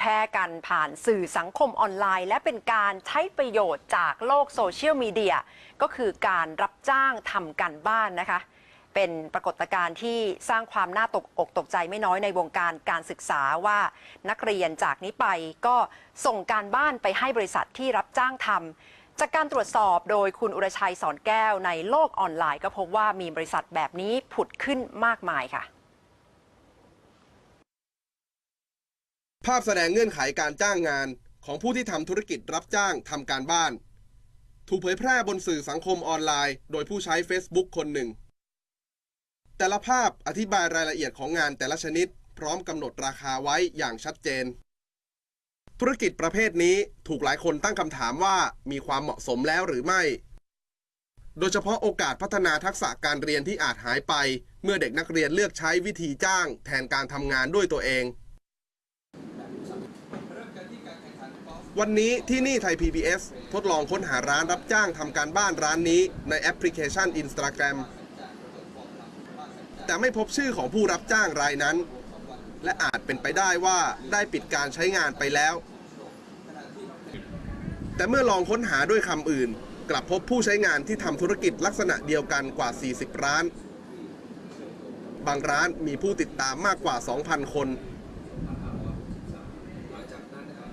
แพร่กันผ่านสื่อสังคมออนไลน์ และเป็นการใช้ประโยชน์จากโลกโซเชียลมีเดีย ก็คือการรับจ้างทำกันบ้านนะคะ เป็นปรากฏการณ์ที่สร้างความน่าตกอกตกใจไม่น้อยในวงการการศึกษาว่า นักเรียนจากนี้ไปก็ส่งการบ้านไปให้บริษัทที่รับจ้างทำจากการตรวจสอบโดยคุณอุรชัยสอนแก้วในโลกออนไลน์ ก็พบว่ามีบริษัทแบบนี้ผุดขึ้นมากมายค่ะ ภาพแสดงเงื่อนไขการจ้างงานของผู้ที่ทำธุรกิจรับจ้างทำการบ้าน ถูกเผยแพร่บนสื่อสังคมออนไลน์ โดยผู้ใช้ Facebook คนหนึ่ง แต่ละภาพอธิบายรายละเอียดของงานแต่ละชนิด พร้อมกำหนดราคาไว้อย่างชัดเจน ธุรกิจประเภทนี้ถูกหลายคนตั้งคำถามว่ามีความเหมาะสมแล้วหรือไม่ โดยเฉพาะโอกาสพัฒนาทักษะการเรียนที่อาจหายไป เมื่อเด็กนักเรียนเลือกใช้วิธีจ้าง แทนการทำงานด้วยตัวเอง วันนี้ที่นี่ไทย PBS ทดลองค้นหาร้านรับจ้างทำการบ้านร้านนี้ในแอปพลิเคชัน Instagram แต่ไม่พบชื่อของผู้รับจ้างรายนั้น และอาจเป็นไปได้ว่าได้ปิดการใช้งานไปแล้ว แต่เมื่อลองค้นหาด้วยคำอื่น กลับพบผู้ใช้งานที่ทำธุรกิจลักษณะเดียวกันกว่า 40 ร้าน บางร้านมีผู้ติดตามมากกว่า 2,000 คน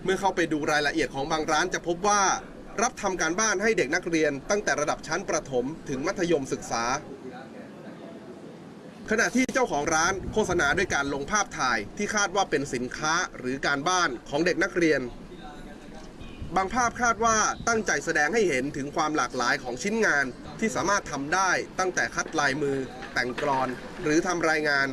เมื่อเข้าไปดูรายละเอียดของบางร้านจะพบว่า รับทำการบ้านให้เด็กนักเรียน ตั้งแต่ระดับชั้นประถมถึงมัธยมศึกษา ขณะที่เจ้าของร้านโฆษณาด้วยการลงภาพถ่ายที่คาดว่าเป็นสินค้าหรือการบ้านของเด็กนักเรียน บางภาพคาดว่าตั้งใจแสดงให้เห็นถึงความหลากหลายของชิ้นงานที่สามารถทำได้ตั้งแต่คัดลายมือ แต่งกรอน หรือทำรายงาน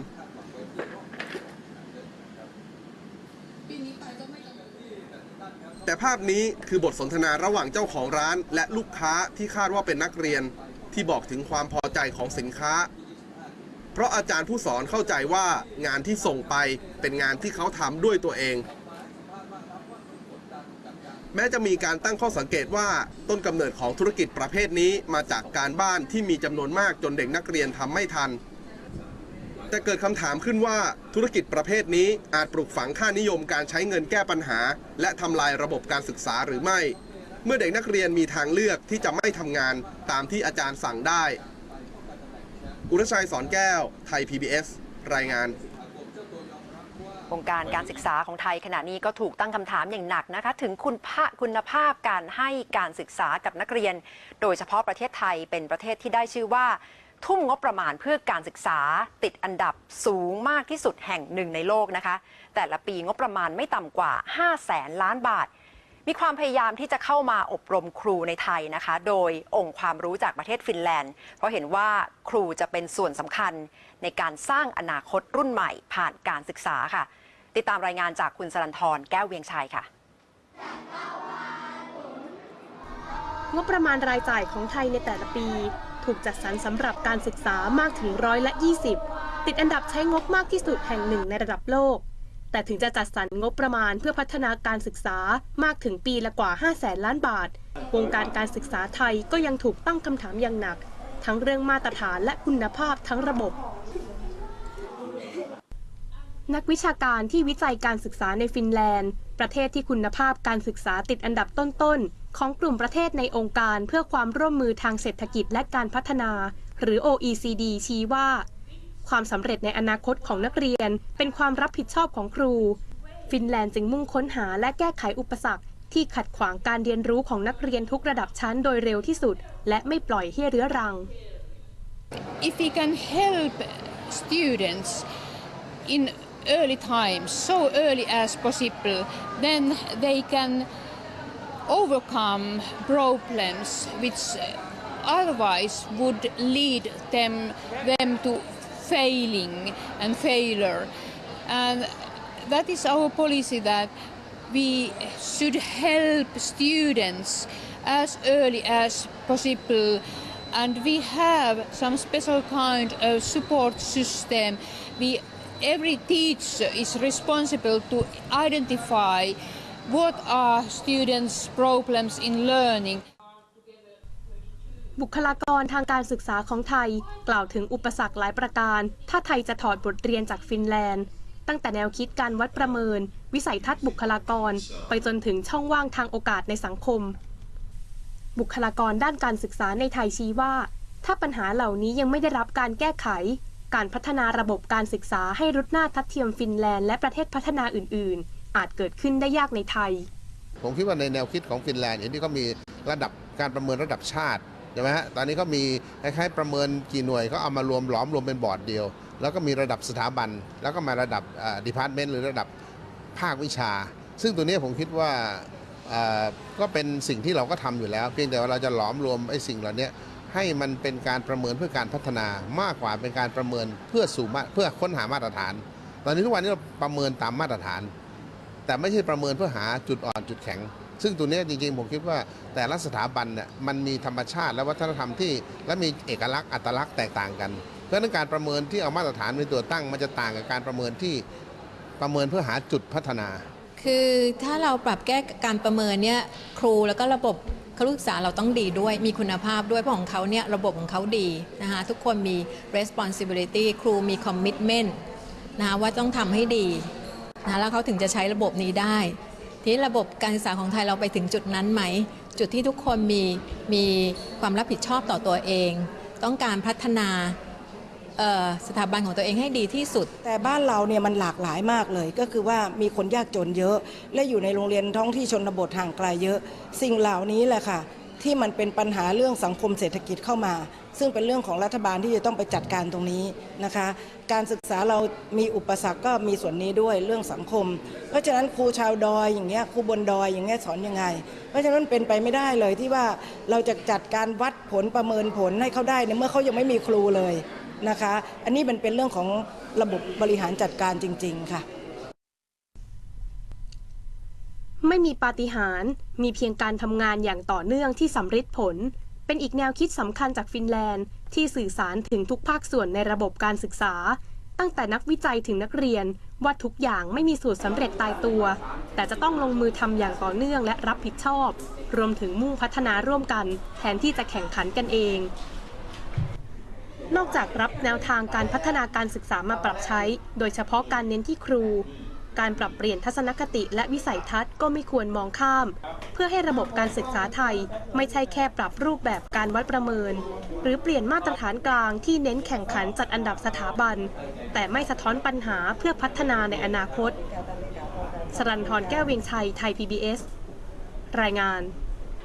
แต่ภาพนี้คือบทสนทนาระหว่างเจ้าของร้าน และลูกค้าที่คาดว่าเป็นนักเรียนที่บอกถึงความพอใจของสินค้า เพราะอาจารย์ผู้สอนเข้าใจว่างานที่ส่งไปเป็นงานที่เขาทำด้วยตัวเอง แม้จะมีการตั้งข้อสังเกตว่าต้นกำเนิดของธุรกิจประเภทนี้มาจากการบ้านที่มีจำนวนมากจนเด็กนักเรียนทำไม่ทัน แต่เกิดคำถามขึ้นว่าธุรกิจประเภทนี้อาจปลูกฝังค่านิยมการใช้เงินแก้ปัญหา และทำลายระบบการศึกษาหรือไม่ เมื่อเด็กนักเรียนมีทางเลือกที่จะไม่ทำงานตามที่อาจารย์สั่งได้ อุรชัยสอนแก้ว ไทย PBS รายงานวงการการศึกษาของไทยขณะนี้ก็ถูกตั้งคำถามอย่างหนักนะคะ ถึงคุณภาพคุณภาพการให้การศึกษากับนักเรียน โดยเฉพาะประเทศไทยเป็นประเทศที่ได้ชื่อว่า ทุ่มงบประมาณเพื่อการศึกษาติดอันดับสูงมากที่สุดแห่งหนึ่งในโลกนะคะ แต่ละปีงบประมาณไม่ต่ำกว่า5แสนล้านบาท มีความพยายามที่จะเข้ามาอบรมครูในไทยนะคะ โดยองค์ความรู้จากประเทศฟินแลนด์ เพราะเห็นว่าครูจะเป็นส่วนสำคัญในการสร้างอนาคตรุ่นใหม่ผ่านการศึกษาค่ะ ติดตามรายงานจากคุณสรันทรแก้วเวียงชัยค่ะงบประมาณรายจ่ายของไทยในแต่ละปี ถูกจัดสรรสำหรับการศึกษามากถึงร้อยละ 20 ติดอันดับใช้งบมากที่สุดแห่งหนึ่งในระดับโลก แต่ถึงจะจัดสรรงบประมาณเพื่อพัฒนาการศึกษามากถึงปีละกว่า 5 แสนล้านบาท วงการการศึกษาไทยก็ยังถูกตั้งคำถามอย่างหนัก ทั้งเรื่องมาตรฐานและคุณภาพทั้งระบบนักวิชาการที่วิจัยการศึกษาในฟินแลนด์ ประเทศที่คุณภาพการศึกษาติดอันดับต้น ๆ ของกลุ่มประเทศในองค์การเพื่อความร่วมมือทางเศรษฐกิจและการพัฒนา หรือ OECD ชี้ว่า ความสำเร็จในอนาคตของนักเรียนเป็นความรับผิดชอบของครู ฟินแลนด์จึงมุ่งค้นหาและแก้ไขอุปสรรค ที่ขัดขวางการเรียนรู้ของนักเรียนทุกระดับชั้นโดยเร็วที่สุด และไม่ปล่อยให้เรื้อรัง if we can help students in early times, so early as possible, then they can overcome problems which uh, otherwise would lead them them to failing and failure. And that is our policy that we should help students as early as possible and we have some special kind of support system. We, every teacher is responsible to identify what are students' problems in learning. บุคลากรทางการศึกษาของไทย กล่าวถึงอุปสรรคหลายประการ ถ้าไทยจะถอดบทเรียนจากฟินแลนด์ ตั้งแต่แนวคิดการวัดประเมิน วิสัยทัศน์บุคลากร ไปจนถึงช่องว่างทางโอกาสในสังคม บุคลากรด้านการศึกษาในไทยชี้ว่า ถ้าปัญหาเหล่านี้ยังไม่ได้รับการแก้ไข การพัฒนาระบบการศึกษาให้รุดหน้าทัดเทียมฟินแลนด์และประเทศพัฒนาอื่น ๆ อาจเกิดขึ้นได้ยากในไทย ผมคิดว่าในแนวคิดของฟินแลนด์เห็นที่เขามีระดับการประเมินระดับชาติใช่ไหมฮะตอนนี้เขามีคล้ายๆประเมินกี่หน่วยเขาเอามารวมหลอมรวมเป็นบอร์ดเดียว แล้วก็มีระดับสถาบัน แล้วก็มาระดับดีพาร์ตเมนต์หรือระดับภาควิชา ซึ่งตัวนี้ผมคิดว่าก็เป็นสิ่งที่เราก็ทำอยู่แล้ว เพียงแต่ว่าเราจะหลอมรวมไอ้สิ่งเหล่านี้ให้มันเป็นการประเมินเพื่อการพัฒนามากกว่าเป็นการประเมินเพื่อสู่เพื่อค้นหามาตรฐาน ตอนนี้ทุกวันนี้เราประเมินตามมาตรฐาน แต่ไม่ใช่ประเมินเพื่อหาจุดอ่อนจุดแข็ง ซึ่งตัวนี้จริงๆ ผมคิดว่าแต่ละสถาบันเนี่ยมันมีธรรมชาติและวัฒนธรรมที่และมีเอกลักษณ์อัตลักษณ์แตกต่างกัน เพราะนั้นการประเมินที่เอามาตรฐานเป็นตัวตั้ง มันจะต่างกับการประเมินที่ประเมินเพื่อหาจุดพัฒนา คือถ้าเราปรับแก้การประเมินเนี่ยครูแล้วก็ระบบครุศึกษาเราต้องดีด้วยมีคุณภาพด้วยเพราะของเขาเนี่ยระบบของเขาดีนะคะทุกคนมี responsibility ครูมี commitment นะคะว่าต้องทำให้ดี นะแล้วเขาถึงจะใช้ระบบนี้ได้ ทีนี้ระบบการศึกษาของไทยเราไปถึงจุดนั้นไหม จุดที่ทุกคนมีมีความรับผิดชอบต่อตัวเอง ต้องการพัฒนาสถาบันของตัวเองให้ดีที่สุด แต่บ้านเราเนี่ยมันหลากหลายมากเลย ก็คือว่ามีคนยากจนเยอะ และอยู่ในโรงเรียนท้องที่ชนบทห่างไกลเยอะ สิ่งเหล่านี้แหละค่ะ ที่มันเป็นปัญหาเรื่องสังคมเศรษฐกิจเข้ามา ซึ่งเป็นเรื่องของรัฐบาลที่จะต้องไปจัดการตรงนี้นะคะ การศึกษาเรามีอุปสรรคก็มีส่วนนี้ด้วยเรื่องสังคม เพราะฉะนั้นครูชาวดอยอย่างเงี้ยครูบนดอยอย่างเงี้ยสอนยังไง เพราะฉะนั้นเป็นไปไม่ได้เลยที่ว่าเราจะจัดการวัดผลประเมินผลให้เขาได้ในเมื่อเขายังไม่มีครูเลยนะคะ อันนี้มันเป็นเรื่องของระบบบริหารจัดการจริง ๆ ค่ะ ไม่มีปาฏิหาริย์มีเพียงการทำงานอย่างต่อเนื่องที่สำฤทธิ์ผล เป็นอีกแนวคิดสำคัญจากฟินแลนด์ ที่สื่อสารถึงทุกภาคส่วนในระบบการศึกษา ตั้งแต่นักวิจัยถึงนักเรียนว่าทุกอย่างไม่มีสูตรสำเร็จตายตัว แต่จะต้องลงมือทำอย่างต่อเนื่องและรับผิดชอบ รวมถึงมุ่งพัฒนาร่วมกัน แทนที่จะแข่งขันกันเอง นอกจากรับแนวทางการพัฒนาการศึกษามาปรับใช้ โดยเฉพาะการเน้นที่ครู การปรับเปลี่ยนทัศนคติและวิสัยทัศน์ก็ไม่ควรมองข้าม เพื่อให้ระบบการศึกษาไทย ไม่ใช่แค่ปรับรูปแบบการวัดประเมิน หรือเปลี่ยนมาตรฐานกลางที่เน้นแข่งขันจัดอันดับสถาบัน แต่ไม่สะท้อนปัญหาเพื่อพัฒนาในอนาคต สรันทรแก้วเวียงชัยไทย PBS รายงาน